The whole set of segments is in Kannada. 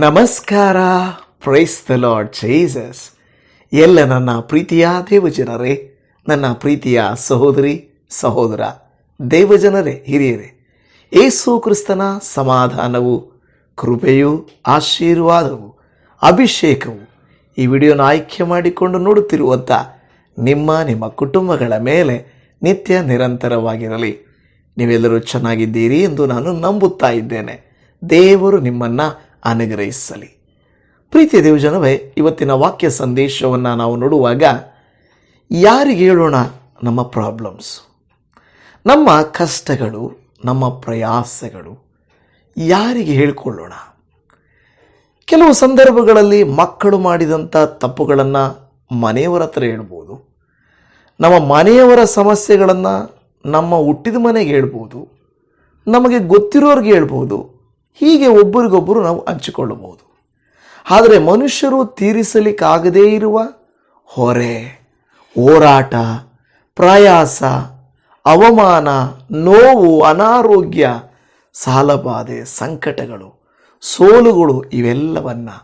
ನಮಸ್ಕಾರ. ಪ್ರೈಸ್ ದ ಲಾರ್ಡ್ ಜೈಸಸ್ ಎಲ್ಲ ನನ್ನ ಪ್ರೀತಿಯ ದೇವಜನರೇ, ನನ್ನ ಪ್ರೀತಿಯ ಸಹೋದರಿ, ಸಹೋದರ, ದೇವಜನರೇ, ಹಿರಿಯರೇ ಏಸು ಕ್ರಿಸ್ತನ ಸಮಾಧಾನವು, ಕೃಪೆಯು, ಆಶೀರ್ವಾದವು, ಅಭಿಷೇಕವು ಈ ವಿಡಿಯೋನ ಆಯ್ಕೆ ಮಾಡಿಕೊಂಡು ನೋಡುತ್ತಿರುವಂಥ ನಿಮ್ಮ ನಿಮ್ಮ ಕುಟುಂಬಗಳ ಮೇಲೆ ನಿತ್ಯ ನಿರಂತರವಾಗಿರಲಿ. ನೀವೆಲ್ಲರೂ ಚೆನ್ನಾಗಿದ್ದೀರಿ ಎಂದು ನಾನು ನಂಬುತ್ತಾ ಇದ್ದೇನೆ. ದೇವರು ನಿಮ್ಮನ್ನು ಅನುಗ್ರಹಿಸಲಿ. ಪ್ರೀತಿಯ ದೇವಜನವೇ, ಇವತ್ತಿನ ವಾಕ್ಯ ಸಂದೇಶವನ್ನು ನಾವು ನೋಡುವಾಗ ಯಾರಿಗೆ ಹೇಳೋಣ? ನಮ್ಮ ಪ್ರಾಬ್ಲಮ್ಸ್ ನಮ್ಮ ಕಷ್ಟಗಳು, ನಮ್ಮ ಪ್ರಯಾಸಗಳು ಯಾರಿಗೆ ಹೇಳಿಕೊಳ್ಳೋಣ? ಕೆಲವು ಸಂದರ್ಭಗಳಲ್ಲಿ ಮಕ್ಕಳು ಮಾಡಿದಂಥ ತಪ್ಪುಗಳನ್ನು ಮನೆಯವರ ಹತ್ರ ಹೇಳ್ಬೋದು. ನಮ್ಮ ಮನೆಯವರ ಸಮಸ್ಯೆಗಳನ್ನು ನಮ್ಮ ಹುಟ್ಟಿದ ಮನೆಗೆ ಹೇಳ್ಬೋದು. ನಮಗೆ ಗೊತ್ತಿರೋರಿಗೆ ಹೇಳ್ಬೋದು. ಹೀಗೆ ಒಬ್ಬರಿಗೊಬ್ಬರು ನಾವು ಹಂಚಿಕೊಳ್ಳಬಹುದು. ಆದರೆ ಮನುಷ್ಯರು ತೀರಿಸಲಿಕ್ಕಾಗದೇ ಇರುವ ಹೊರೆ, ಹೋರಾಟ, ಪ್ರಯಾಸ, ಅವಮಾನ, ನೋವು, ಅನಾರೋಗ್ಯ, ಸಾಲಬಾಧೆ, ಸಂಕಟಗಳು, ಸೋಲುಗಳು ಇವೆಲ್ಲವನ್ನು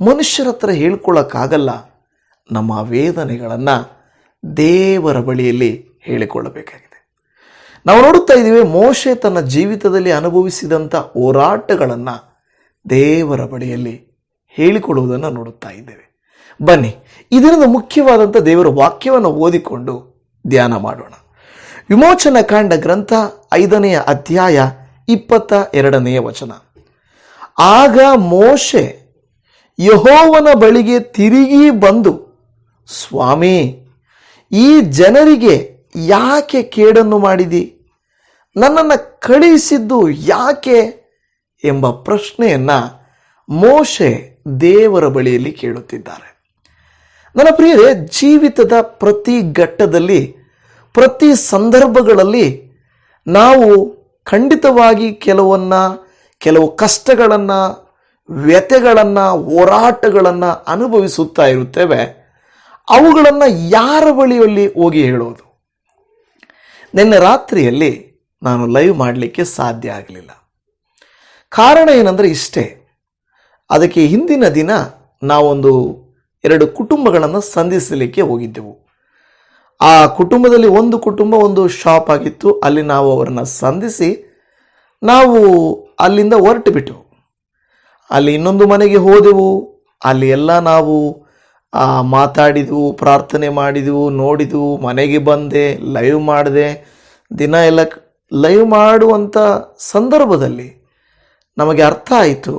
ಮನುಷ್ಯರ ಹತ್ರ ಹೇಳ್ಕೊಳ್ಳೋಕ್ಕಾಗಲ್ಲ ನಮ್ಮ ವೇದನೆಗಳನ್ನು ದೇವರ ಬಳಿಯಲ್ಲಿ ಹೇಳಿಕೊಳ್ಳಬೇಕಾಗಿದೆ. ನಾವು ನೋಡುತ್ತಾ ಇದ್ದೀವಿ, ಮೋಶೆ ತನ್ನ ಜೀವಿತದಲ್ಲಿ ಅನುಭವಿಸಿದಂಥ ಹೋರಾಟಗಳನ್ನು ದೇವರ ಬಳಿಯಲ್ಲಿ ಹೇಳಿಕೊಡುವುದನ್ನು ನೋಡುತ್ತಾ ಇದ್ದೇವೆ. ಬನ್ನಿ, ಇದರಿಂದ ಮುಖ್ಯವಾದಂಥ ದೇವರ ವಾಕ್ಯವನ್ನು ಓದಿಕೊಂಡು ಧ್ಯಾನ ಮಾಡೋಣ. ವಿಮೋಚನ ಕಾಂಡ ಗ್ರಂಥ ಐದನೆಯ ಅಧ್ಯಾಯ ಇಪ್ಪತ್ತ ಎರಡನೆಯ ವಚನ. ಆಗ ಮೋಶೆ ಯಹೋವನ ಬಳಿಗೆ ತಿರುಗಿ ಬಂದು, ಸ್ವಾಮಿ, ಈ ಜನರಿಗೆ ಯಾಕೆ ಕೇಡನ್ನು ಮಾಡಿದಿ? ನನ್ನನ್ನು ಕಳಿಸಿದ್ದು ಯಾಕೆ ಎಂಬ ಪ್ರಶ್ನೆಯನ್ನು ಮೋಶೆ ದೇವರ ಬಳಿಯಲ್ಲಿ ಕೇಳುತ್ತಿದ್ದಾರೆ. ನನ್ನ ಪ್ರಿಯರೇ, ಜೀವಿತದ ಪ್ರತಿ ಘಟ್ಟದಲ್ಲಿ, ಪ್ರತಿ ಸಂದರ್ಭಗಳಲ್ಲಿ ನಾವು ಖಂಡಿತವಾಗಿ ಕೆಲವನ್ನ, ಕೆಲವು ಕಷ್ಟಗಳನ್ನು, ವ್ಯಥೆಗಳನ್ನು, ಹೋರಾಟಗಳನ್ನು ಅನುಭವಿಸುತ್ತಾ ಇರುತ್ತೇವೆ. ಅವುಗಳನ್ನು ಯಾರ ಬಳಿಯಲ್ಲಿ ಹೋಗಿ ಹೇಳೋದು? ನಿನ್ನೆ ರಾತ್ರಿಯಲ್ಲಿ ನಾನು ಲೈವ್ ಮಾಡಲಿಕ್ಕೆ ಸಾಧ್ಯ ಆಗಲಿಲ್ಲ. ಕಾರಣ ಏನಂದರೆ ಇಷ್ಟೇ. ಅದಕ್ಕೆ ಹಿಂದಿನ ದಿನ ನಾವೊಂದು ಎರಡು ಕುಟುಂಬಗಳನ್ನು ಸಂಧಿಸಲಿಕ್ಕೆ ಹೋಗಿದ್ದೆವು. ಆ ಕುಟುಂಬದಲ್ಲಿ ಒಂದು ಕುಟುಂಬ ಒಂದು ಶಾಪ್ ಆಗಿತ್ತು. ಅಲ್ಲಿ ನಾವು ಅವರನ್ನು ಸಂಧಿಸಿ ನಾವು ಅಲ್ಲಿಂದ ಹೊರಟು ಬಿಟ್ಟೆವು ಅಲ್ಲಿ ಇನ್ನೊಂದು ಮನೆಗೆ ಹೋದೆವು. ಅಲ್ಲಿ ಎಲ್ಲ ನಾವು ಮಾತಾಡಿದೆವು, ಪ್ರಾರ್ಥನೆ ಮಾಡಿದೆವು, ನೋಡಿದೆವು, ಮನೆಗೆ ಬಂದೆ ಲೈವ್ ಮಾಡಿದೆ. ದಿನ ಎಲ್ಲ ಲೈವ್ ಮಾಡುವಂಥ ಸಂದರ್ಭದಲ್ಲಿ ನಮಗೆ ಅರ್ಥ ಆಯಿತು,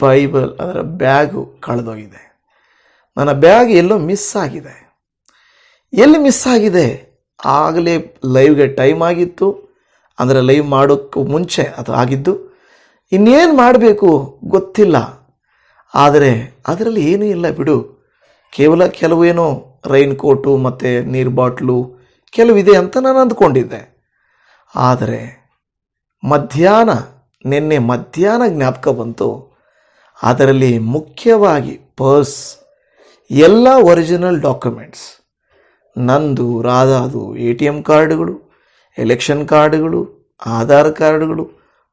ಬೈಬಲ್ ಅದರ ಬ್ಯಾಗು ಕಳೆದೋಗಿದೆ. ನನ್ನ ಬ್ಯಾಗ್ ಎಲ್ಲೋ ಮಿಸ್ ಆಗಿದೆ. ಎಲ್ಲಿ ಮಿಸ್ ಆಗಿದೆ? ಆಗಲೇ ಲೈವ್ಗೆ ಟೈಮ್ ಆಗಿತ್ತು. ಅಂದರೆ ಲೈವ್ ಮಾಡೋಕ್ಕೂ ಮುಂಚೆ ಅದು ಆಗಿದ್ದು, ಇನ್ನೇನು ಮಾಡಬೇಕು ಗೊತ್ತಿಲ್ಲ. ಆದರೆ ಅದರಲ್ಲಿ ಏನೂ ಇಲ್ಲ ಬಿಡು. ಕೇವಲ ಕೆಲವು ಏನೋ ರೈನ್ ಕೋಟು ಮತ್ತು ನೀರು ಬಾಟ್ಲು ಕೆಲವಿದೆ ಅಂತ ನಾನು ಅಂದ್ಕೊಂಡಿದ್ದೆ. ಆದರೆ ಮಧ್ಯಾಹ್ನ, ನಿನ್ನೆ ಮಧ್ಯಾಹ್ನ ಜ್ಞಾಪಕ ಬಂತು. ಅದರಲ್ಲಿ ಮುಖ್ಯವಾಗಿ ಪರ್ಸ್, ಎಲ್ಲ ಒರಿಜಿನಲ್ ಡಾಕ್ಯುಮೆಂಟ್ಸ್. ನಂದು, ರಾಧಾದು ಎ ಟಿ ಎಂ ಕಾರ್ಡುಗಳು, ಎಲೆಕ್ಷನ್ ಕಾರ್ಡುಗಳು, ಆಧಾರ್ ಕಾರ್ಡುಗಳು,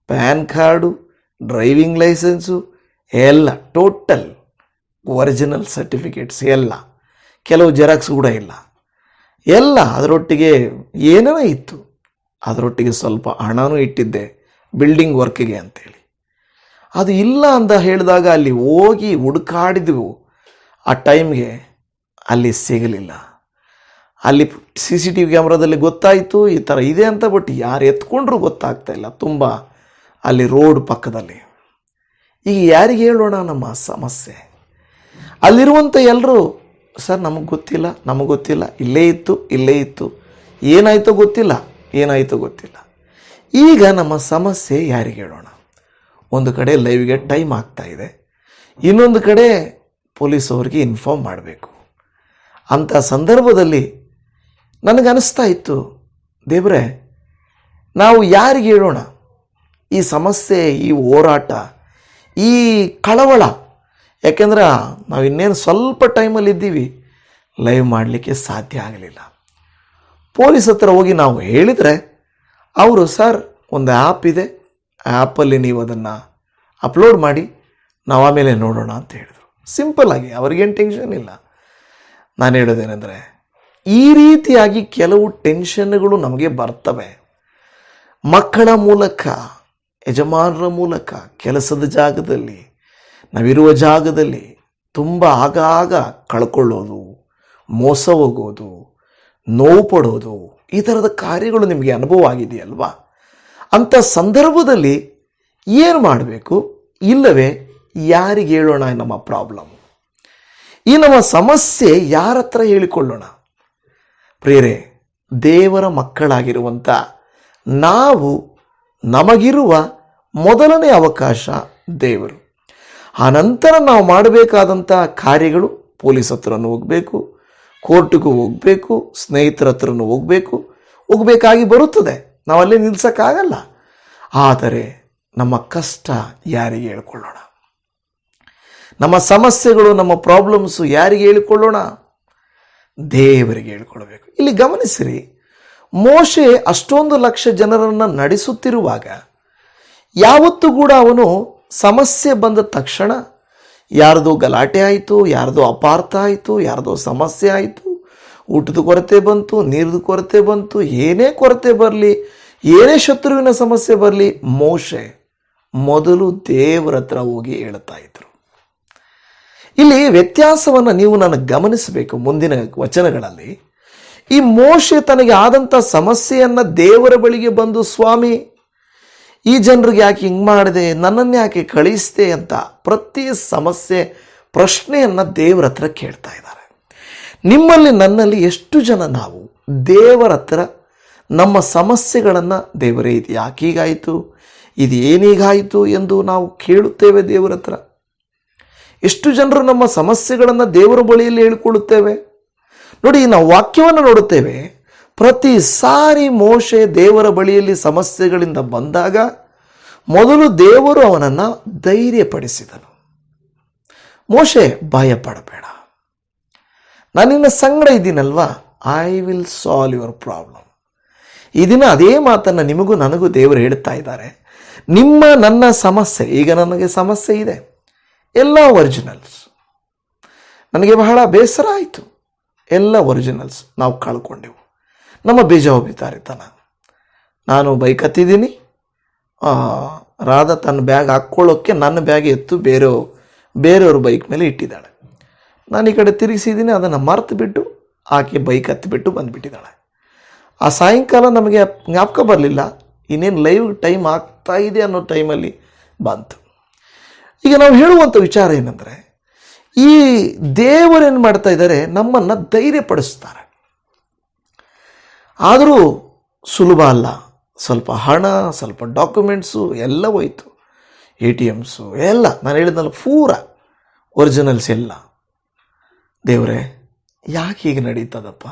ಪ್ಯಾನ್ ಕಾರ್ಡು, ಡ್ರೈವಿಂಗ್ ಲೈಸೆನ್ಸು, ಎಲ್ಲ, ಟೋಟಲ್ ಒರಿಜಿನಲ್ ಸರ್ಟಿಫಿಕೇಟ್ಸ್, ಎಲ್ಲ. ಕೆಲವು ಜೆರಾಕ್ಸ್ ಕೂಡ ಇಲ್ಲ. ಎಲ್ಲ ಅದರೊಟ್ಟಿಗೆ ಏನೇನೋ ಇತ್ತು. ಅದರೊಟ್ಟಿಗೆ ಸ್ವಲ್ಪ ಹಣನೂ ಇಟ್ಟಿದ್ದೆ ಬಿಲ್ಡಿಂಗ್ ವರ್ಕಿಗೆ ಅಂತೇಳಿ. ಅದು ಇಲ್ಲ ಅಂತ ಹೇಳಿದಾಗ ಅಲ್ಲಿ ಹೋಗಿ ಹುಡುಕಾಡಿದ್ವು. ಆ ಟೈಮ್ಗೆ ಅಲ್ಲಿ ಸಿಗಲಿಲ್ಲ. ಅಲ್ಲಿ ಸಿ ಸಿ ಟಿ ವಿ ಕ್ಯಾಮ್ರಾದಲ್ಲಿ ಗೊತ್ತಾಯಿತು, ಈ ಥರ ಇದೆ ಅಂತ ಬಟ್ ಯಾರು ಎತ್ಕೊಂಡ್ರೂ ಗೊತ್ತಾಗ್ತಾ ಇಲ್ಲ. ತುಂಬ ಅಲ್ಲಿ ರೋಡ್ ಪಕ್ಕದಲ್ಲಿ. ಈಗ ಯಾರಿಗೆ ಹೇಳೋಣ ನಮ್ಮ ಸಮಸ್ಯೆ? ಅಲ್ಲಿರುವಂಥ ಎಲ್ಲರೂ ಸರ್, ನಮಗೆ ಗೊತ್ತಿಲ್ಲ ನಮಗೆ ಗೊತ್ತಿಲ್ಲ, ಇಲ್ಲೇ ಇತ್ತು ಇಲ್ಲೇ ಇತ್ತು, ಏನಾಯಿತೋ ಗೊತ್ತಿಲ್ಲ. ಏನಾಯಿತೋ ಗೊತ್ತಿಲ್ಲ. ಈಗ ನಮ್ಮ ಸಮಸ್ಯೆ ಯಾರಿಗೆ ಹೇಳೋಣ? ಒಂದು ಕಡೆ ಲೈವ್ಗೆ ಟೈಮ್ ಆಗ್ತಾ ಇದೆ. ಇನ್ನೊಂದು ಕಡೆ ಪೊಲೀಸ್ ಅವ್ರಿಗೆ ಇನ್ಫಾರ್ಮ್ ಮಾಡಬೇಕು. ಅಂಥ ಸಂದರ್ಭದಲ್ಲಿ ನನಗನ್ನಿಸ್ತಾ ಇತ್ತು, ದೇವ್ರೆ, ನಾವು ಯಾರಿಗೆ ಹೇಳೋಣ? ಈ ಸಮಸ್ಯೆ, ಈ ಹೋರಾಟ, ಈ ಕಳವಳ, ಯಾಕೆಂದ್ರೆ ನಾವು ಇನ್ನೇನು ಸ್ವಲ್ಪ ಟೈಮಲ್ಲಿ ಇದ್ದೀವಿ ಲೈವ್ ಮಾಡಲಿಕ್ಕೆ ಸಾಧ್ಯ ಆಗಲಿಲ್ಲ. ಪೊಲೀಸ್ ಹತ್ರ ಹೋಗಿ ನಾವು ಹೇಳಿದರೆ, ಅವರು ಸರ್, ಒಂದು ಆ್ಯಪ್ ಇದೆ. ಆ್ಯಪಲ್ಲಿ ನೀವು ಅದನ್ನು ಅಪ್ಲೋಡ್ ಮಾಡಿ, ನಾವು ಆಮೇಲೆ ನೋಡೋಣ ಅಂತ ಹೇಳಿದರು. ಸಿಂಪಲ್ ಆಗಿ ಅವ್ರಿಗೇನು ಟೆನ್ಷನ್ ಇಲ್ಲ. ನಾನು ಹೇಳೋದೇನೆಂದರೆ, ಈ ರೀತಿಯಾಗಿ ಕೆಲವು ಟೆನ್ಷನ್ಗಳು ನಮಗೆ ಬರ್ತವೆ. ಮಕ್ಕಳ ಮೂಲಕ, ಯಜಮಾನರ ಮೂಲಕ, ಕೆಲಸದ ಜಾಗದಲ್ಲಿ, ನಾವಿರುವ ಜಾಗದಲ್ಲಿ ತುಂಬ ಆಗಾಗ ಕಳ್ಕೊಳ್ಳೋದು, ಮೋಸ ಹೋಗೋದು ನೋವು ಪಡೋದು, ಈ ಥರದ ಕಾರ್ಯಗಳು ನಿಮಗೆ ಅನುಭವ ಆಗಿದೆಯಲ್ವಾ? ಅಂಥ ಸಂದರ್ಭದಲ್ಲಿ ಏನು ಮಾಡಬೇಕು? ಇಲ್ಲವೇ, ಯಾರಿಗೆ ಹೇಳೋಣ ನಮ್ಮ ಪ್ರಾಬ್ಲಮ್ ಈ ನಮ್ಮ ಸಮಸ್ಯೆ ಯಾರ ಹತ್ರ ಹೇಳಿಕೊಳ್ಳೋಣ? ಪ್ರೇರೆ ದೇವರ ಮಕ್ಕಳಾಗಿರುವಂಥ ನಾವು ನಮಗಿರುವ ಮೊದಲನೇ ಅವಕಾಶ ದೇವರು. ಆನಂತರ ನಂತರ ನಾವು ಮಾಡಬೇಕಾದಂಥ ಕಾರ್ಯಗಳು ಪೊಲೀಸ್ ಹತ್ರನೂ ಹೋಗಬೇಕು ಕೋರ್ಟಿಗೂ ಹೋಗಬೇಕು, ಸ್ನೇಹಿತರ ಹತ್ರನೂ ಹೋಗಬೇಕು, ಹೋಗಬೇಕಾಗಿ ಬರುತ್ತದೆ. ನಾವು ಅಲ್ಲೇ ನಿಲ್ಸೋಕ್ಕಾಗಲ್ಲ. ಆದರೆ ನಮ್ಮ ಕಷ್ಟ ಯಾರಿಗೆ ಹೇಳ್ಕೊಳ್ಳೋಣ? ನಮ್ಮ ಸಮಸ್ಯೆಗಳು, ನಮ್ಮ ಪ್ರಾಬ್ಲಮ್ಸು ಯಾರಿಗೆ ಹೇಳಿಕೊಳ್ಳೋಣ? ದೇವರಿಗೆ ಹೇಳ್ಕೊಳ್ಬೇಕು. ಇಲ್ಲಿ ಗಮನಿಸಿರಿ, ಮೋಶೆ ಅಷ್ಟೊಂದು ಲಕ್ಷ ಜನರನ್ನು ನಡೆಸುತ್ತಿರುವಾಗ ಯಾವತ್ತೂ ಕೂಡ ಅವನು ಸಮಸ್ಯೆ ಬಂದ ತಕ್ಷಣ ಯಾರ್ದೋ ಗಲಾಟೆ ಆಯಿತು, ಯಾರ್ದೋ ಅಪಾರ್ಥ ಆಯಿತು, ಯಾರ್ದೋ ಸಮಸ್ಯೆ ಆಯಿತು. ಊಟದ ಕೊರತೆ ಬಂತು ನೀರದ ಕೊರತೆ ಬಂತು, ಏನೇ ಕೊರತೆ ಬರಲಿ, ಏನೇ ಶತ್ರುವಿನ ಸಮಸ್ಯೆ ಬರಲಿ, ಮೋಶೆ ಮೊದಲು ದೇವರ ಹತ್ರ ಹೋಗಿ ಹೇಳ್ತಾ ಇದ್ರು. ಇಲ್ಲಿ ವ್ಯತ್ಯಾಸವನ್ನು ನೀವು ನಾನು ಗಮನಿಸಬೇಕು ಮುಂದಿನ ವಚನಗಳಲ್ಲಿ. ಈ ಮೋಶೆ ತನಗೆ ಆದಂಥ ಸಮಸ್ಯೆಯನ್ನು ದೇವರ ಬಳಿಗೆ ಬಂದು, ಸ್ವಾಮಿ ಈ ಜನರಿಗೆ ಯಾಕೆ ಹಿಂಗೆ ಮಾಡಿದೆ? ನನ್ನನ್ನು ಯಾಕೆ ಕಳಿಸ್ದೆ ಅಂತ ಪ್ರತಿ ಸಮಸ್ಯೆ, ಪ್ರಶ್ನೆಯನ್ನು ದೇವರ ಹತ್ರ ಕೇಳ್ತಾ ಇದ್ದಾರೆ. ನಿಮ್ಮಲ್ಲಿ ನನ್ನಲ್ಲಿ ಎಷ್ಟು ಜನ ನಾವು? ದೇವರ ಹತ್ರ ನಮ್ಮ ಸಮಸ್ಯೆಗಳನ್ನು ದೇವರೇ, ಇದು ಯಾಕೆ ಹೀಗಾಯಿತು? ಇದು ಏನೀಗಾಯಿತು ಎಂದು ನಾವು ಕೇಳುತ್ತೇವೆ ದೇವರ ಹತ್ರ. ಎಷ್ಟು ಜನರು ನಮ್ಮ ಸಮಸ್ಯೆಗಳನ್ನು ದೇವರ ಬಳಿಯಲ್ಲಿ ಹೇಳಿಕೊಳ್ಳುತ್ತೇವೆ? ನೋಡಿ ನಾವು ವಾಕ್ಯವನ್ನು ನೋಡುತ್ತೇವೆ. ಪ್ರತಿ ಸಾರಿ ಮೋಶೆ ದೇವರ ಬಳಿಯಲ್ಲಿ ಸಮಸ್ಯೆಗಳಿಂದ ಬಂದಾಗ ಮೊದಲು ದೇವರು ಅವನನ್ನು ಧೈರ್ಯಪಡಿಸಿದನು. ಮೋಶೆ ಭಯಪಡಬೇಡ. ನಾನು ನಿನ್ನ ಸಂಗಡ ಇದ್ದೀನಲ್ವಾ? I will solve your problem ಈ ಅದೇ ಮಾತನ್ನು ನಿಮಗೂ ನನಗೂ ದೇವರು ಹೇಳ್ತಾ ಇದ್ದಾರೆ. ನಿಮ್ಮ ನನ್ನ ಸಮಸ್ಯೆ, ಈಗ ನನಗೆ ಸಮಸ್ಯೆ ಇದೆ. ಎಲ್ಲ ಒರಿಜಿನಲ್ಸ್ ನನಗೆ ಬಹಳ ಬೇಸರ ಆಯಿತು. ಎಲ್ಲ ಒರಿಜಿನಲ್ಸ್ ನಾವು ಕಳ್ಕೊಂಡೆವು. ನಮ್ಮ ಬೇಜವಾಬ್ದಾರಿತನ ನಾನು ಬೈಕ್ ಹತ್ತಿದ್ದೀನಿ. ರಾಧ ರಾಧಾ ತನ್ನ ಬ್ಯಾಗ್ ಹಾಕ್ಕೊಳ್ಳೋಕ್ಕೆ ನನ್ನ ಬ್ಯಾಗ್ ಎತ್ತು ಬೇರೆ ಬೇರೆಯವ್ರ ಬೈಕ್ ಮೇಲೆ ಇಟ್ಟಿದ್ದಾಳೆ. ನಾನು ಈ ಕಡೆ ತಿರುಗಿಸಿದ್ದೀನಿ, ಅದನ್ನು ಮರೆತು ಬಿಟ್ಟು ಆಕೆ ಬೈಕ್ ಹತ್ತಿಬಿಟ್ಟು ಬಂದುಬಿಟ್ಟಿದ್ದಾಳೆ. ಆ ಸಾಯಂಕಾಲ ನಮಗೆ ಜ್ಞಾಪಕ ಬರಲಿಲ್ಲ, ಇನ್ನೇನು ಲೈವ್ ಟೈಮ್ ಆಗ್ತಾ ಇದೆ ಅನ್ನೋ ಟೈಮಲ್ಲಿ ಬಂತು. ಈಗ ನಾವು ಹೇಳುವಂಥ ವಿಚಾರ ಏನಂದರೆ, ಈ ದೇವರೇನು ಮಾಡ್ತಾ ಇದ್ದಾರೆ, ನಮ್ಮನ್ನು ಧೈರ್ಯಪಡಿಸ್ತಾರೆ. ಆದರೂ ಸುಲಭ ಅಲ್ಲ. ಸ್ವಲ್ಪ ಹಣ, ಸ್ವಲ್ಪ ಡಾಕ್ಯುಮೆಂಟ್ಸು, ಎಲ್ಲ ಹೋಯ್ತು. ಎ ಟಿ ಎಮ್ಸು, ಎಲ್ಲ. ನಾನು ಹೇಳಿದ್ನಲ್ಲ, ಪೂರ ಒರಿಜಿನಲ್ಸ್ ಎಲ್ಲ. ದೇವರೇ, ಯಾಕೆ ಹೀಗೆ ನಡೀತದಪ್ಪ?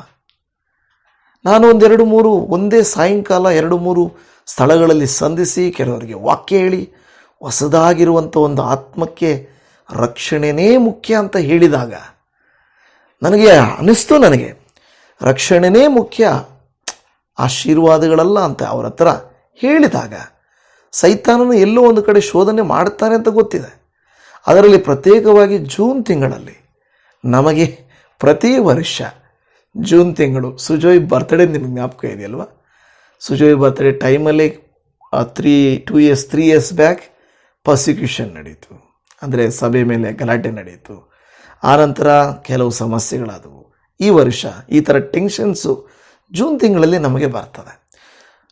ನಾನು ಒಂದೆರಡು ಮೂರು, ಒಂದೇ ಸಾಯಂಕಾಲ ಎರಡು ಮೂರು ಸ್ಥಳಗಳಲ್ಲಿ ಸಂಧಿಸಿ ಕೆಲವರಿಗೆ ವಾಕ್ಯ ಹೇಳಿ, ಹೊಸದಾಗಿರುವಂಥ ಒಂದು ಆತ್ಮಕ್ಕೆ ರಕ್ಷಣೆನೇ ಮುಖ್ಯ ಅಂತ ಹೇಳಿದಾಗ, ನನಗೆ ಅನಿಸ್ತು ನನಗೆ. ರಕ್ಷಣೆನೇ ಮುಖ್ಯ. ಆಶೀರ್ವಾದಗಳಲ್ಲ ಅಂತ ಅವ್ರ ಹತ್ರ ಹೇಳಿದಾಗ ಸೈತಾನನು ಎಲ್ಲೋ ಒಂದು ಕಡೆ ಶೋಧನೆ ಮಾಡ್ತಾನೆ ಅಂತ ಗೊತ್ತಿದೆ. ಅದರಲ್ಲಿ ಪ್ರತ್ಯೇಕವಾಗಿ ಜೂನ್ ತಿಂಗಳಲ್ಲಿ ನಮಗೆ ಪ್ರತಿ ವರ್ಷ ಜೂನ್ ತಿಂಗಳು, ಸುಜೋಯ್ ಬರ್ತ್ಡೇ ನಿಮ್ಗೆ ಜ್ಞಾಪಕ ಇದೆಯಲ್ವ? ಸುಜೋಯ್ ಬರ್ತ್ಡೇ ಟೈಮಲ್ಲಿ three two years three years back persecution ನಡೀತು. ಅಂದರೆ ಸಭೆ ಮೇಲೆ ಗಲಾಟೆ ನಡೆಯಿತು ಆನಂತರ ಕೆಲವು ಸಮಸ್ಯೆಗಳಾದವು. ಈ ವರ್ಷ ಈ ಥರ ಟೆನ್ಷನ್ಸು ಜೂನ್ ತಿಂಗಳಲ್ಲಿ ನಮಗೆ ಬರ್ತದೆ.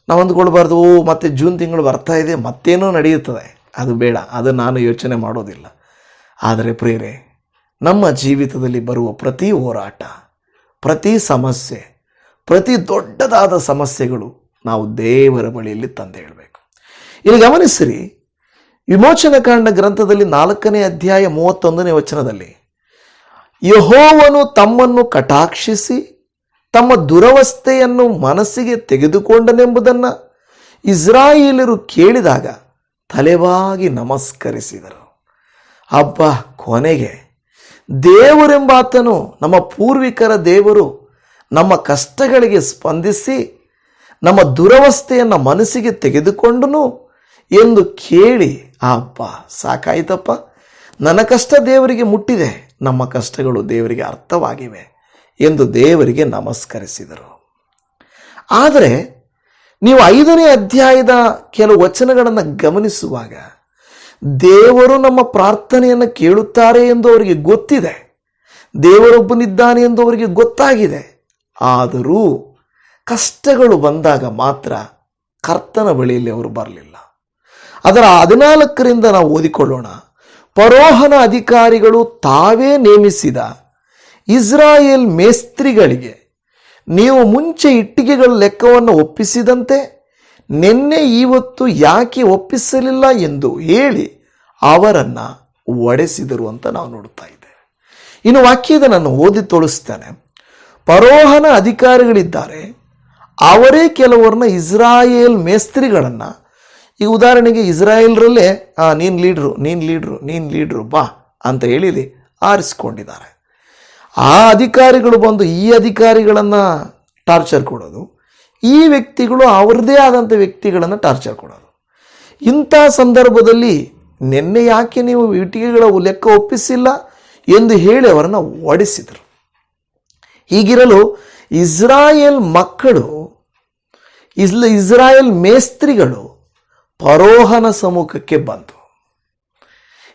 ನಾವು ಅಂದ್ಕೊಳ್ಬಾರ್ದು ಮತ್ತೆ ಜೂನ್ ತಿಂಗಳು ಬರ್ತಾ ಇದೆ, ಮತ್ತೇನೋ ನಡೆಯುತ್ತದೆ. ಅದು ಬೇಡ, ಅದು ನಾನು ಯೋಚನೆ ಮಾಡೋದಿಲ್ಲ. ಆದರೆ ಪ್ರೇರೆ ನಮ್ಮ ಜೀವಿತದಲ್ಲಿ ಬರುವ ಪ್ರತಿ ಹೋರಾಟ, ಪ್ರತಿ ಸಮಸ್ಯೆ, ಪ್ರತಿ ದೊಡ್ಡದಾದ ಸಮಸ್ಯೆಗಳು ನಾವು ದೇವರ ಬಳಿಯಲ್ಲಿ ತಂದೆ ಹೇಳಬೇಕು. ಇಲ್ಲಿ ಗಮನಿಸಿರಿ ವಿಮೋಚನಕಾಂಡ ಗ್ರಂಥದಲ್ಲಿ ನಾಲ್ಕನೇ ಅಧ್ಯಾಯ ಮೂವತ್ತೊಂದನೇ ವಚನದಲ್ಲಿ, ಯಹೋವನು ತಮ್ಮನ್ನು ಕಟಾಕ್ಷಿಸಿ ತಮ್ಮ ದುರವಸ್ಥೆಯನ್ನು ಮನಸ್ಸಿಗೆ ತೆಗೆದುಕೊಂಡನೆಂಬುದನ್ನು ಇಸ್ರಾಯೇಲರು ಕೇಳಿದಾಗ ತಲೆವಾಗಿ ನಮಸ್ಕರಿಸಿದರು. ಹಬ್ಬ ಕೊನೆಗೆ ದೇವರೆಂಬಾತನು ನಮ್ಮ ಪೂರ್ವಿಕರ ದೇವರು ನಮ್ಮ ಕಷ್ಟಗಳಿಗೆ ಸ್ಪಂದಿಸಿ ನಮ್ಮ ದುರವಸ್ಥೆಯನ್ನು ಮನಸ್ಸಿಗೆ ತೆಗೆದುಕೊಂಡನು ಎಂದು ಕೇಳಿ ಅಪ್ಪ ಸಾಕಾಯಿತಪ್ಪ. ನನ್ನ ಕಷ್ಟ ದೇವರಿಗೆ ಮುಟ್ಟಿದೆ. ನಮ್ಮ ಕಷ್ಟಗಳು ದೇವರಿಗೆ ಅರ್ಥವಾಗಿವೆ. ಎಂದು ದೇವರಿಗೆ ನಮಸ್ಕರಿಸಿದರು. ಆದರೆ ನೀವು ಐದನೇ ಅಧ್ಯಾಯದ ಕೆಲವು ವಚನಗಳನ್ನು ಗಮನಿಸುವಾಗ ದೇವರು ನಮ್ಮ ಪ್ರಾರ್ಥನೆಯನ್ನು ಕೇಳುತ್ತಾರೆ ಎಂದು ಅವರಿಗೆ ಗೊತ್ತಿದೆ. ದೇವರೊಬ್ಬನಿದ್ದಾನೆ ಎಂದು ಅವರಿಗೆ ಗೊತ್ತಾಗಿದೆ. ಆದರೂ ಕಷ್ಟಗಳು ಬಂದಾಗ ಮಾತ್ರ ಕರ್ತನ ಬಳಿಯಲ್ಲಿ ಅವರು ಬರಲಿಲ್ಲ. ಅದರ ಹದಿನಾಲ್ಕರಿಂದ ನಾವು ಓದಿಕೊಳ್ಳೋಣ. ಪರೋಹನ ಅಧಿಕಾರಿಗಳು ತಾವೇ ನೇಮಿಸಿದ ಇಸ್ರಾಯೇಲ್ ಮೇಸ್ತ್ರಿಗಳಿಗೆ ನೀವು ಮುಂಚೆ ಇಟ್ಟಿಗೆಗಳ ಲೆಕ್ಕವನ್ನು ಒಪ್ಪಿಸಿದಂತೆ ನಿನ್ನೆ ಇವತ್ತು ಯಾಕೆ ಒಪ್ಪಿಸಲಿಲ್ಲ ಎಂದು ಹೇಳಿ ಅವರನ್ನು ಒಡೆಸಿದರು ಅಂತ ನಾವು ನೋಡ್ತಾ ಇದ್ದೇವೆ. ಇನ್ನು ವಾಕ್ಯದ ನಾನು ಓದಿ ತೋರಿಸ್ತೇನೆ ಪರೋಹನ ಅಧಿಕಾರಿಗಳಿದ್ದಾರೆ. ಅವರೇ ಕೆಲವರನ್ನ ಇಸ್ರಾಯೇಲ್ ಮೇಸ್ತ್ರಿಗಳನ್ನು ಈ ಉದಾಹರಣೆಗೆ ಇಸ್ರಾಯೇಲ್ರಲ್ಲೇ ನೀನ್ ಲೀಡ್ರು ನೀನು ಲೀಡ್ರು ನೀನು ಲೀಡ್ರು ಬಾ ಅಂತ ಹೇಳಿ ಆರಿಸ್ಕೊಂಡಿದ್ದಾರೆ. ಆ ಅಧಿಕಾರಿಗಳು ಬಂದು ಈ ಅಧಿಕಾರಿಗಳನ್ನು ಟಾರ್ಚರ್ ಕೊಡೋದು, ಈ ವ್ಯಕ್ತಿಗಳು ಅವರದೇ ಆದಂಥ ವ್ಯಕ್ತಿಗಳನ್ನು ಟಾರ್ಚರ್ ಕೊಡೋದು. ಇಂಥ ಸಂದರ್ಭದಲ್ಲಿ ನಿನ್ನೆ ಯಾಕೆ ನೀವು ಇಟ್ಟಿಗೆಗಳ ಲೆಕ್ಕ ಒಪ್ಪಿಸಿಲ್ಲ ಎಂದು ಹೇಳಿ ಅವರನ್ನು ಓಡಿಸಿದರು. ಹೀಗಿರಲು ಇಸ್ರಾಯೇಲ್ ಮಕ್ಕಳು, ಇಸ್ಲ, ಇಸ್ರಾಯೇಲ್ ಮೇಸ್ತ್ರಿಗಳು ಪರೋಹನ ಸಮ್ಮುಖಕ್ಕೆ ಬಂತು